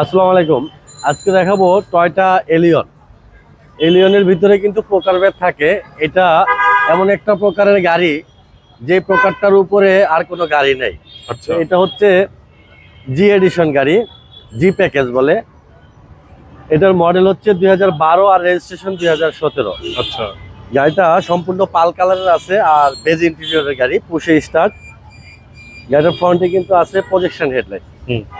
আসসালামু আলাইকুম। আজকে দেখাবো টয়টা এলিয়ন এলিয়নের ভিতরে কিন্তু প্রকারভেদ থাকে। এটা এমন একটা প্রকারের গাড়ি যে প্রকারটার উপরে আর কোনো গাড়ি নেই। আচ্ছা। এটা হচ্ছে জি এডিশন গাড়ি জি প্যাকেজ বলে। এটার মডেল হচ্ছে দুই বারো আর রেজিস্ট্রেশন দুই হাজার সতেরো। আচ্ছা। গাড়িটা সম্পূর্ণ পাল কালারের আছে আর বেজ ইন্টেরিয়রের গাড়ি পুষে স্টার্ট গাড়িটার ফ্রন্টে কিন্তু আছে প্রজেকশন হেডলাইট।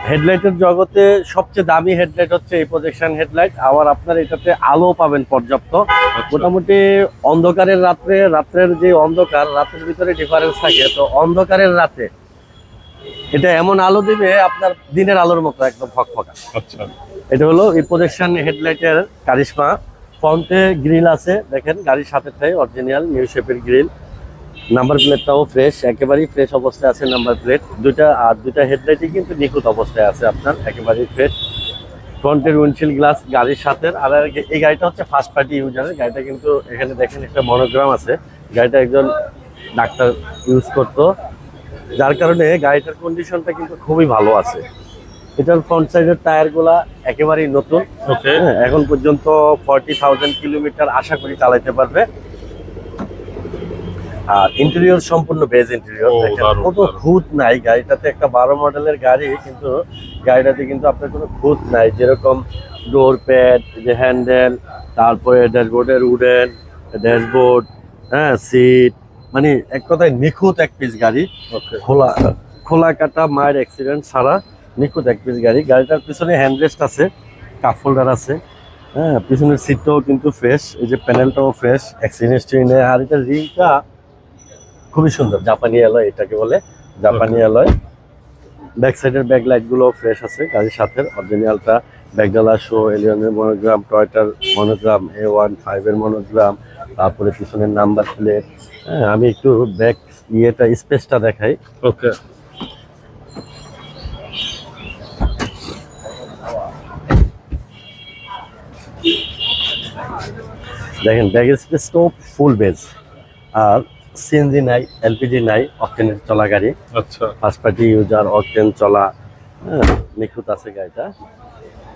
হেডলাইটের জগতে সবচেয়ে দামি হেডলাইট হচ্ছে এই প্রজেকশন হেডলাইট। আবার আপনার এটাতে আলো পাবেন পর্যাপ্ত। আচ্ছা। মোটামুটি অন্ধকারের রাত্রে রাত্রের যে অন্ধকার রাতের ভিতরে ডিফারেন্স থাকে। তো অন্ধকারের রাতে এটা এমন আলো দিবে আপনার দিনের আলোর মতো একদম ফকফকা। আচ্ছা। এটা হলো এই প্রজেকশন হেডলাইটের কারিশমা। ফ্রন্টে গ্রিল আছে দেখেন গাড়ির সাথে অরিজিনাল নিউ শেপের গ্রিল। নাম্বার প্লেটটাও ফ্রেশ একেবারেই ফ্রেশ অবস্থায় আছে নাম্বার প্লেট দুইটা আর দুইটা হেডলাইটই কিন্তু নিখুঁত অবস্থায় আছে আপনার একেবারেই ফ্রেশ ফ্রন্টের উইন্ডশিল্ড গ্লাস গাড়ির সাথে আর এই- গাড়িটা হচ্ছে ফার্স্ট পার্টি ইউজারের গাড়িটা কিন্তু এখানে দেখেন একটা মনোগ্রাম আছে। গাড়িটা একজন ডাক্তার ইউজ করতো। যার কারণে গাড়িটার কন্ডিশনটা কিন্তু খুবই ভালো আছে। এটার ফ্রন্ট সাইডের টায়ারগুলা একেবারেই নতুন। হ্যাঁ, এখন পর্যন্ত ফর্টি থাউজেন্ড কিলোমিটার আশা করি চালাইতে পারবে। আর ইন্টেরিয়র সম্পূর্ণ বেজ ইন্টেরিয়র কোনো খুঁত নাই। গাড়িটাতে একটা বারো মডেলের গাড়ি কিন্তু গাড়িটাতে কিন্তু আপনার কোনো খুঁত নাই। যেরকম ডোর প্যাড যে হ্যান্ডেল তারপরে ড্যাশবোর্ডের উডেন ড্যাশবোর্ড হ্যাঁ সিট মানে এক কথায় নিখুঁত এক পিস গাড়ি। খোলা খোলা কাটা মায়ের অ্যাক্সিডেন্ট ছাড়া নিখুঁত এক পিস গাড়ি। গাড়িটার পিছনে হ্যান্ডরেস্ট আছে কাপ হোল্ডার আছে হ্যাঁ পিছনের সিটটাও কিন্তু ফ্রেশ এই যে প্যানেলটাও ফ্রেশ অ্যাক্সিডেন্ট স্ক্রিনে আর এটা রিংটা খুবই সুন্দর জাপানি অ্যালয় এটাকে বলে জাপানি অ্যালয়। ব্যাক সাইডের ব্যাক লাইটগুলো ফ্রেশ আছে গাড়ির সাথে অরিজিনালটা ব্যাগডালা শো এলিয়নের মনোগ্রাম টয়টার মনোগ্রাম এ ওয়ান ফাইভের মনোগ্রাম তারপরে পিছনের নাম্বার প্লেট হ্যাঁ আমি একটু ব্যাক ইয়েটা স্পেসটা দেখাই। ওকে দেখেন ব্যাগের স্পেসটাও ফুল বেজ আর সিএনজি নাই এলপিজি নাই অকটেনের চলা গাড়ি। আচ্ছা। ফার্স্ট পার্টি ইউজার অকটেন চলা হ্যাঁ নিখুঁত আছে গাড়িটা।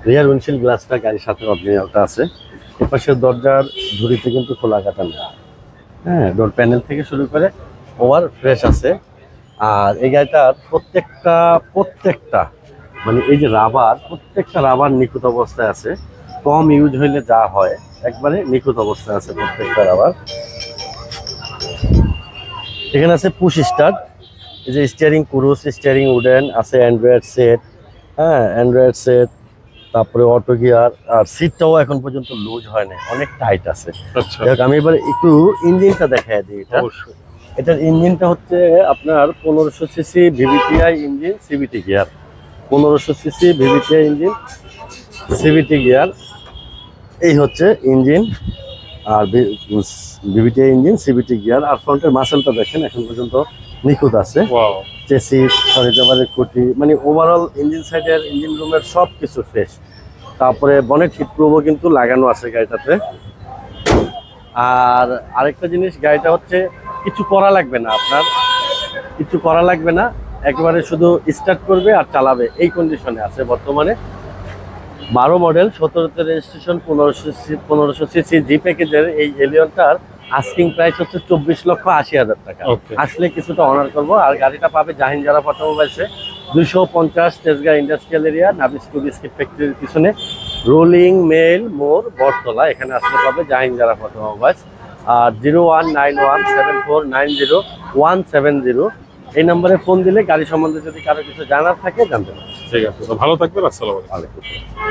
রিয়ার উইন্ডশিল্ড গ্লাসটা গাড়ির সাথে অরিজিনালটা আছে। এপাশের দরজার ঝুড়িতে কিন্তু খোলা কাটা নেই। হ্যাঁ ডোর প্যানেল থেকে শুরু করে ওভার ফ্রেশ আছে। আর এই গাড়িটার প্রত্যেকটা প্রত্যেকটা মানে এই যে রাবার প্রত্যেকটা রাবার নিখুঁত অবস্থায় আছে। কম ইউজ হইলে যা হয় একবারে নিখুঁত অবস্থায় আছে প্রত্যেকটা রাবার এখানে আছে পুশ স্টার্ট এই যে স্টিয়ারিং কুরুস স্টিয়ারিং উডেন আছে অ্যান্ড্রয়েড সেট হ্যাঁ অ্যান্ড্রয়েড সেট তারপরে অটো গিয়ার আর সিটটাও এখন পর্যন্ত লুজ হয় না অনেক টাইট আছে। আচ্ছা। যাক আমি এবার একটু ইঞ্জিনটা দেখাই দিই এটা। অবশ্যই। এটার ইঞ্জিনটা হচ্ছে আপনার পনেরোশো CC VVTI engine CBT gear পনেরোশো CC VVTI engine CBT gear এই হচ্ছে ইঞ্জিন। আর ভিভিটিআই ইঞ্জিন সিবিটি গিয়ার আর ফ্রন্টের মাসেলটা দেখেন এখন পর্যন্ত নিখুঁত আছে। চেসিস সরিজাবারের খুঁটি মানে ওভারঅল ইঞ্জিন সাইডের ইঞ্জিন রুমের সব কিছু ফ্রেশ তারপরে বনেট হিট প্রুভও কিন্তু লাগানো আছে গাড়িটাতে। আর আরেকটা জিনিস গাড়িটা হচ্ছে কিছু করা লাগবে না আপনার। কিছু করা লাগবে না একেবারে শুধু স্টার্ট করবে আর চালাবে এই কন্ডিশনে আছে বর্তমানে। বারো মডেল সতেরোতে রেজিস্ট্রেশন পনেরোশো পনেরোশো সিসি জি প্যাকেজের এই এলিয়নটার আস্কিং প্রাইস হচ্ছে চব্বিশ লক্ষ আশি হাজার টাকা। আসলে কিছুটা অনার করব। আর গাড়িটা পাবে জাহিন যারা অটোমোবাইলসে দুশো পঞ্চাশ Tejgaon industrial area Nabisco biscuit ফ্যাক্টরির পিছনে। রোলিং মেল মোর বটতলা। এখানে আসলে পাবে জাহিন যারা অটোমোবাইলস আর zero one nine one seven four nine zero one seven zero. এই নম্বরে ফোন দিলে গাড়ি সম্বন্ধে যদি কারও কিছু জানার থাকে জানতে পারেন ঠিক আছে। তো ভালো থাকবেন। আসসালামু আলাইকুম। আলাইকুম